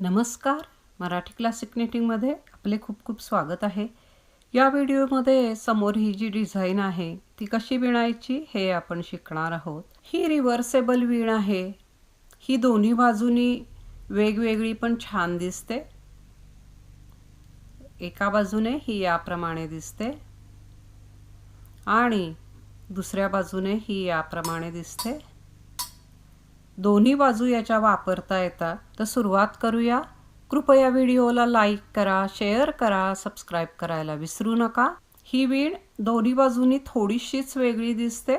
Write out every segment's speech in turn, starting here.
नमस्कार. मराठी क्लासिक निटिंगमध्ये आपले खूप खूप स्वागत आहे. या व्हिडिओमध्ये समोर ही जी डिझाईन आहे ती कशी विणायची हे आपण शिकणार आहोत. ही रिव्हर्सेबल विण आहे. ही दोन्ही बाजूनी वेगवेगळी पण छान दिसते. एका बाजूने ही याप्रमाणे दिसते. आणि दुसऱ्या बाजूने ही याप्रमाणे दिसते. दोन्ही बाजू याच्या वापरता येतात. तर सुरुवात करूया. कृपया व्हिडिओला लाईक करा शेअर करा सबस्क्राईब करायला विसरू नका. ही विण दोन्ही बाजूनी थोडीशीच वेगळी दिसते.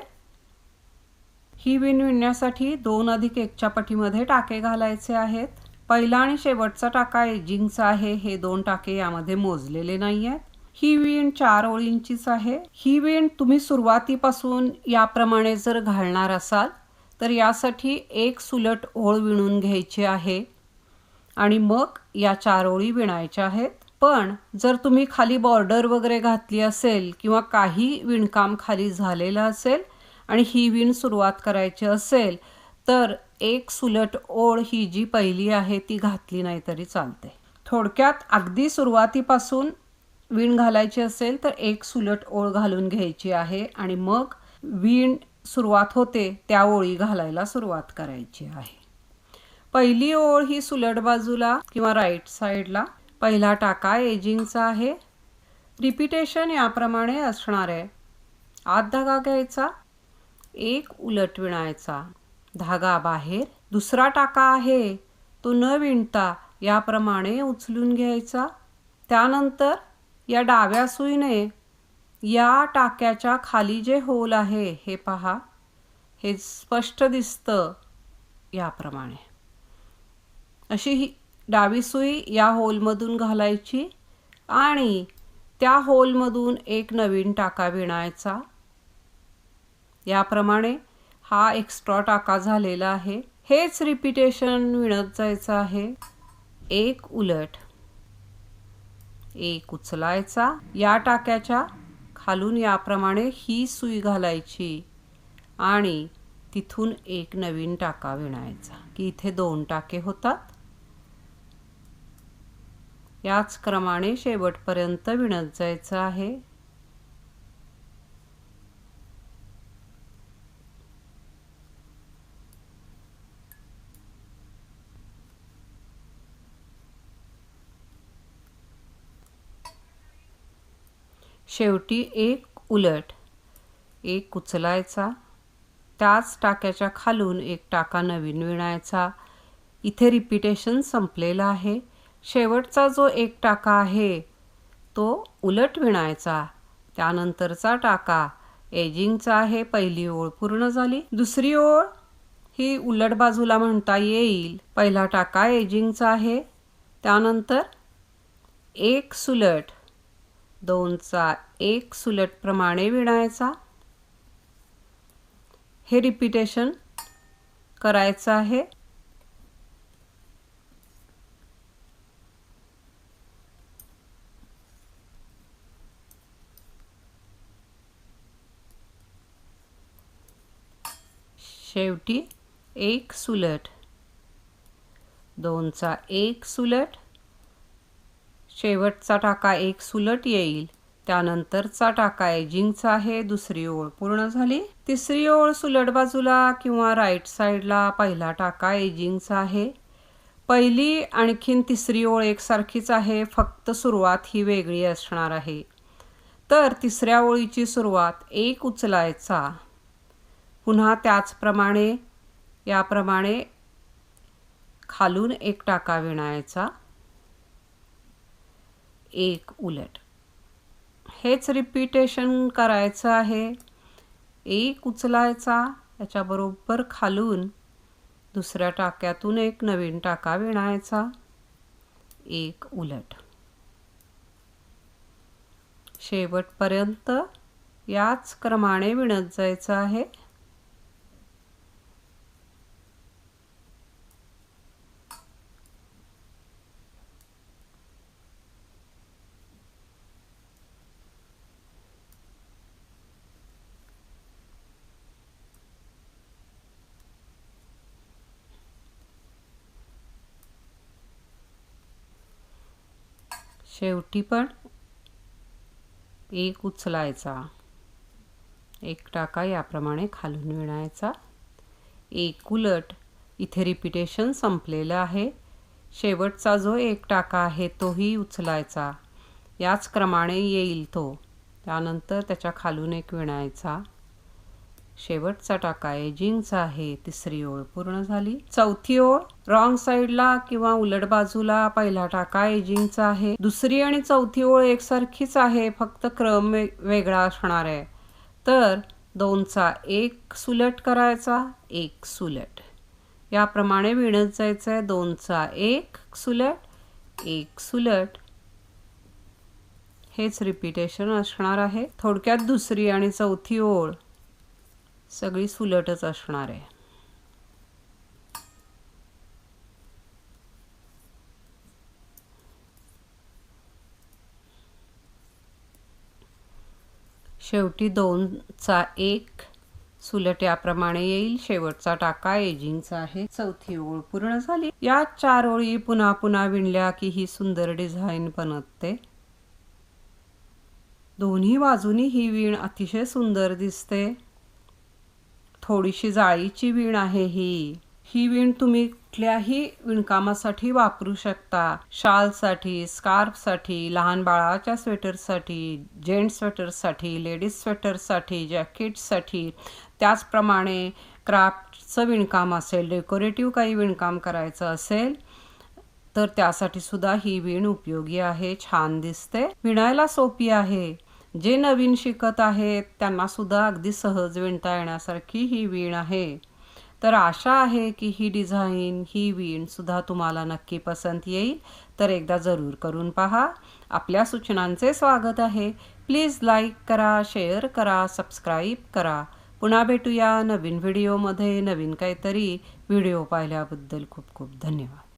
ही विण विणण्यासाठी दोन अधिक एकच्या पटीमध्ये टाके घालायचे आहेत. पहिला आणि शेवटचा टाका एजिंगचा आहे. हे दोन टाके यामध्ये मोजलेले नाही आहेत ही विण चार ओळींचीच आहे. ही विण तुम्ही सुरुवातीपासून याप्रमाणे जर घालणार असाल तर यासाठी एक सुलट ओळ विणून घ्यायची आहे आणि मग या चार ओळी विणायच्या आहेत. पण जर तुम्ही खाली बॉर्डर वगैरे घातली असेल किंवा काही विणकाम खाली झालेलं असेल आणि ही विण सुरुवात करायची असेल तर एक सुलट ओळ ही जी पहिली आहे ती घातली नाही तरी चालते. थोडक्यात अगदी सुरुवातीपासून विण घालायची असेल तर एक सुलट ओळ घालून घ्यायची आहे आणि मग विण सुरुवात होते त्या ओळी घालायला सुरुवात करायची आहे. पहिली ओळ ही सुलट बाजूला किंवा राईट साईडला पहिला टाका एजिंगचा आहे. रिपिटेशन याप्रमाणे असणार आहे. आत धागा घ्यायचा. एक उलट विणायचा. धागा बाहेर. दुसरा टाका आहे. तो न विणता याप्रमाणे उचलून घ्यायचा. त्यानंतर या डाव्या सुईने या टाक्याच्या खाली जे होल आहे हे पहा. हे स्पष्ट दिसतं याप्रमाणे. अशी ही डावी सुई या होलमधून घालायची आणि त्या होलमधून एक नवीन टाका विणायचा. याप्रमाणे हा एक्स्ट्रा टाका झालेला आहे. हेच रिपिटेशन विणत जायचं आहे. एक उलट. एक उचलायचा. या टाक्याच्या खालून याप्रमाणे ही सुई घालायची आणि तिथून एक नवीन टाका विणायचा. की इथे दोन टाके होतात. याच क्रमाने शेवटपर्यंत विणत जायचं आहे. शेवटी एक उलट. एक उचलायचा. त्याच टाक्याच्या खालून एक टाका नवीन विणायचा. इथे रिपिटेशन संपलेलं आहे. शेवटचा जो एक टाका आहे तो उलट विणायचा. त्यानंतरचा टाका एजिंगचा आहे पहिली ओळ पूर्ण झाली. दुसरी ओळ ही उलट बाजूला म्हणता येईल. पहिला टाका एजिंगचा आहे. त्यानंतर एक सुलट. दोनचा एक सुलट प्रमाणे विणायचा. हे रिपिटेशन करायचं आहे. शेवटी एक सुलट. दोनचा एक सुलट. शेवटचा टाका एक सुलट येईल. त्यानंतरचा टाका एजिंगचा आहे दुसरी ओळ पूर्ण झाली. तिसरी ओळ सुलट बाजूला किंवा राईट साईडला पहिला टाका एजिंगचा आहे. पहिली आणखीन तिसरी ओळ एकसारखीच आहे फक्त सुरुवात ही वेगळी असणार आहे. तर तिसऱ्या ओळीची सुरुवात एक उचलायचा. पुन्हा त्याचप्रमाणे याप्रमाणे खालून एक टाका विणायचा. एक उलट. हेच रिपिटेशन करायचं आहे. एक उचलायचा याच्याबरोबर खालून दुसऱ्या टाक्यातून एक नवीन टाका विणायचा. एक उलट. शेवटपर्यंत याच क्रमाने विणत जायचं आहे. शेवटी पण एक उचलायचा. एक टाका याप्रमाणे खालून विणायचा. एक उलट. इथे रिपिटेशन संपलेलं आहे. शेवटचा जो एक टाका आहे तोही उचलायचा. याच क्रमाने येईल तो. त्यानंतर त्याच्या खालून एक विणायचा. शेवटचा टाका एजिंगचा आहे तिसरी ओळ पूर्ण झाली. चौथी ओळ रॉंग साईडला किंवा उलट बाजूला पहिला टाका एजिंगचा आहे. दुसरी आणि चौथी ओळ एकसारखीच आहे. फक्त क्रम वेगळा असणार आहे. तर दोनचा एक सुलट करायचा एक सुलट. याप्रमाणे विणत जायचं आहे दोनचा एक सुलट एक सुलट. हेच रिपिटेशन असणार आहे. थोडक्यात दुसरी आणि चौथी ओळ. सगळी सुलटच असणार आहे. शेवटी दोनचा एक सुलट याप्रमाणे येईल. शेवटचा टाका एजिंगचा आहे. चौथी ओळ पूर्ण झाली. या चार ओळी पुन्हा पुन्हा विणल्या की ही सुंदर डिझाईन बनते. दोन्ही बाजूनी ही विण अतिशय सुंदर दिसते. थोडीशी जाळीची वीण आहे ही. ही वीण तुम्ही कुठल्याही विणकामासाठी वापरू शकता. शालसाठी स्कार्फसाठी लहान बाळाच्या स्वेटरसाठी जेंट्स स्वेटरसाठी लेडीज स्वेटरसाठी जॅकेटसाठी त्याचप्रमाणे क्राफ्टचं विणकाम असेल डेकोरेटिव्ह काही विणकाम करायचं असेल तर त्यासाठी सुद्धा ही वीण उपयोगी आहे. छान दिसते. विणायला सोपी आहे. जे नवीन शिकत आहेत त्यांना सुद्धा अगदी सहज विणता येण्यासारखी ही वीण आहे. तर आशा आहे की ही डिझाईन ही वीण सुद्धा तुम्हाला नक्की पसंत येईल. तर एकदा जरूर करून पहा. आपल्या सूचनांचे स्वागत आहे. प्लीज लाईक करा शेअर करा सबस्क्राईब करा. पुन्हा भेटूया नवीन व्हिडिओमध्ये नवीन काहीतरी व्हिडिओ पाहिल्याबद्दल खूप खूप धन्यवाद.